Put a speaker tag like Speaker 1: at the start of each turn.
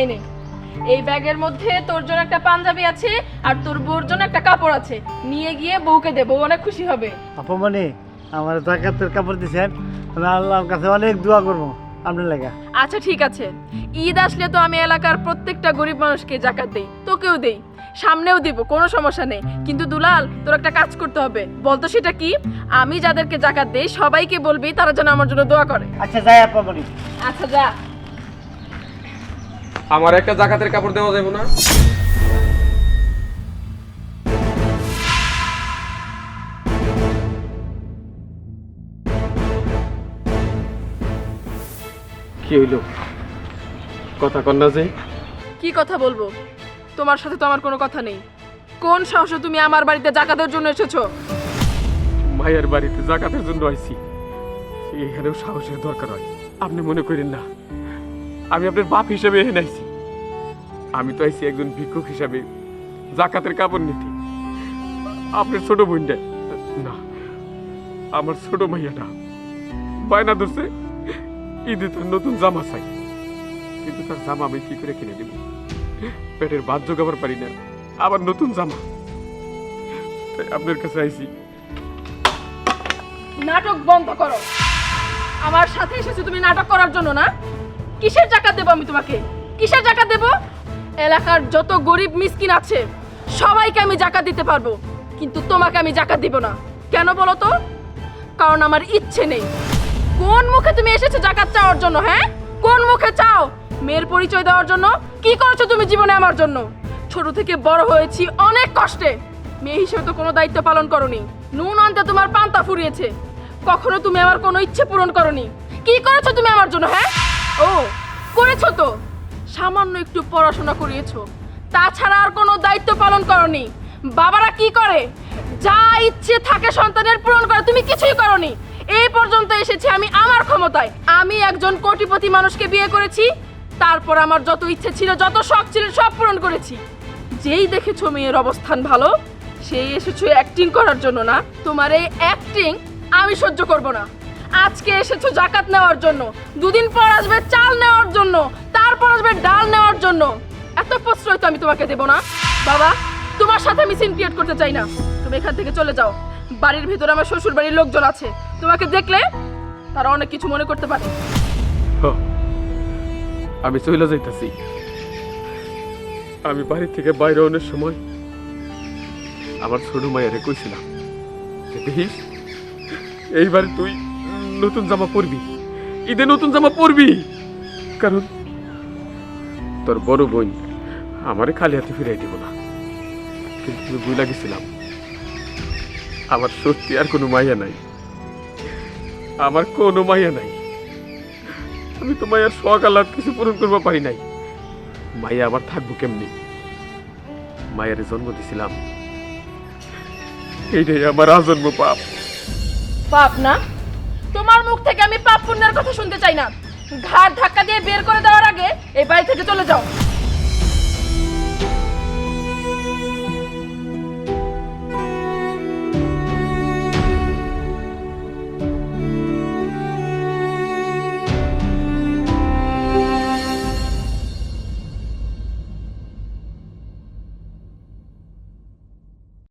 Speaker 1: এই নে। এই ব্যাগের মধ্যে তোর জন্য একটা পাঞ্জাবি আছে আর তোর বউর জন্য একটা কাপড় আছে। নিয়ে গিয়ে বউকে দে বউ অনেক খুশি হবে।
Speaker 2: আপামনি আমার জাকাতের কাপড় দিছেন আমি আল্লাহর কাছে অনেক দোয়া করব আপনার লেগা
Speaker 1: আচ্ছা ঠিক আছে। ঈদ আসলে তো আমি এলাকার প্রত্যেকটা গরিব মানুষকে জাকাত দেই তোকেও দেই সামনেও দিব কোনো সমস্যা নেই। কিন্তু দুলাল তোর একটা কাজ করতে হবে। বলতো সেটা কি? আমি যাদেরকে জাকাত দেই সবাইকে বলবি তারা যেন আমার জন্য দোয়া করে।
Speaker 2: আচ্ছা যাই আপামনি
Speaker 1: আচ্ছা যা।
Speaker 3: আমার একটা জাকাতের কাপড় দেওয়া যাবে না? কি হইল? কথা কন্যা যে।
Speaker 1: কি কথা বলব? তোমার সাথে তো আমার কোনো কথা নেই। কোন সাহসে তুমি আমার বাড়িতে জাকাতের জন্য এসেছ?
Speaker 3: মায়ের বাড়িতে জাকাতের জন্য আইছি। এখানেও সাহসের দরকার হয়। আপনি মনে করেন না আমি আপনার বাপ হিসেবে এখানে আইছি। আমি তো আইছি একজন ভিক্ষুক হিসাবে, জাকাতের কাপড় নিতে। আপনার ছোট বোনটা, না, আমার ছোট মাইয়াটা। বায়না ধরছে, ঈদে তার নতুন জামা চাই। কিন্তু তার জামা আমি কি করে কিনে দেব? পেটের ভাত জোগাবার পারি না, আবার নতুন জামা। তাই আপনার কাছে আইছি।
Speaker 1: নাটক বন্ধ করো। আমার সাথে এসেছ তুমি নাটক করার জন্য, না? কিসের জাকাত দেবো আমি তোমাকে? কিসের জাকাত দেবো? এলাকার যত গরিব মিসকিন আছে, সবাইকে আমি জাকাত দিতে পারব, কিন্তু তোমাকে আমি জাকাত দিব না। কেন বলো তো? কারণ আমার ইচ্ছে নেই। কোন মুখে তুমি এসেছ জাকাত চাওয়ার জন্য হ্যাঁ? কোন মুখে চাও মেয়ের পরিচয় দেওয়ার জন্য? কি করেছ তুমি জীবনে আমার জন্য? ছোট থেকে বড় হয়েছি অনেক কষ্টে। মেয়ে হিসেবে তো কোনো দায়িত্ব পালন করনি। নুন আনতে তোমার পান্তা ফুরিয়েছে। কখনো তুমি আমার কোনো ইচ্ছে পূরণ করনি। কি করেছ তুমি আমার জন্য হ্যাঁ? ও, করেছ তো। সামান্য একটু পড়াশোনা করিয়েছো। তাছাড়া আর কোনো দায়িত্ব পালন করনি। বাবারা কি করে? যা ইচ্ছে থাকে সন্তানের পূরণ করে, তুমি কিছুই করনি। এই পর্যন্ত এসেছি আমি আমার ক্ষমতায়। আমি একজন কোটিপতি মানুষকে বিয়ে করেছি। তারপর আমার যত ইচ্ছে ছিল, যত শখ ছিল, সব পূরণ করেছি। যেই দেখেছ মেয়ের অবস্থান ভালো, সেই এসেছ অ্যাক্টিং করার জন্য না। তোমার এই অ্যাক্টিং আমি সহ্য করব না। আজকে এসেছ জাকাত নেওয়ার জন্য। দুদিন পর আসবে চাল নেওয়ার জন্য, তারপর আসবে ডাল নেওয়ার জন্য। এত প্রশ্রয় তো আমি তোমাকে দেব না। বাবা, তোমার সাথে আমি সিন ক্রিয়েট করতে চাই না। তুমি এখান থেকে চলে যাও। বাড়ির ভিতরে আমার শ্বশুর বাড়ির লোকজন আছে। তোমাকে দেখলে তারা অনেক কিছু মনে করতে পারে।
Speaker 3: আমি চলে যাইতাছি। আমি বাড়ি থেকে বাইরে অনেক সময় আমার ছোট মায়েরে কইছিলাম দেখিস, এইবারে তুই নতুন জামা পরবি। ঈদে নতুন জামা পরবি। কারণ তোর বড় বোন আমারে খালি হাতে ফিরাই দিব না। কিন্তু আমি বুঝলা আমার সত্যি আর কোনো মাইয়া নাই। আমার কোনো মাইয়া নাই। আমি তো মায়ের শখ আহ্লাদ কিছু পূরণ করতে পারি নাই। মাইয়া আবার থাকব কেমনি? মায়ের জন্ম দিছিলাম। এইটাই আমার আজন্ম পাপ।
Speaker 1: পাপ না? তোমার মুখ থেকে আমি পাপ পুণ্যের কথা শুনতে চাই না। ঘাড় ধাক্কা দিয়ে বের করে দেওয়ার আগে এই বাড়ি থেকে চলে যাও।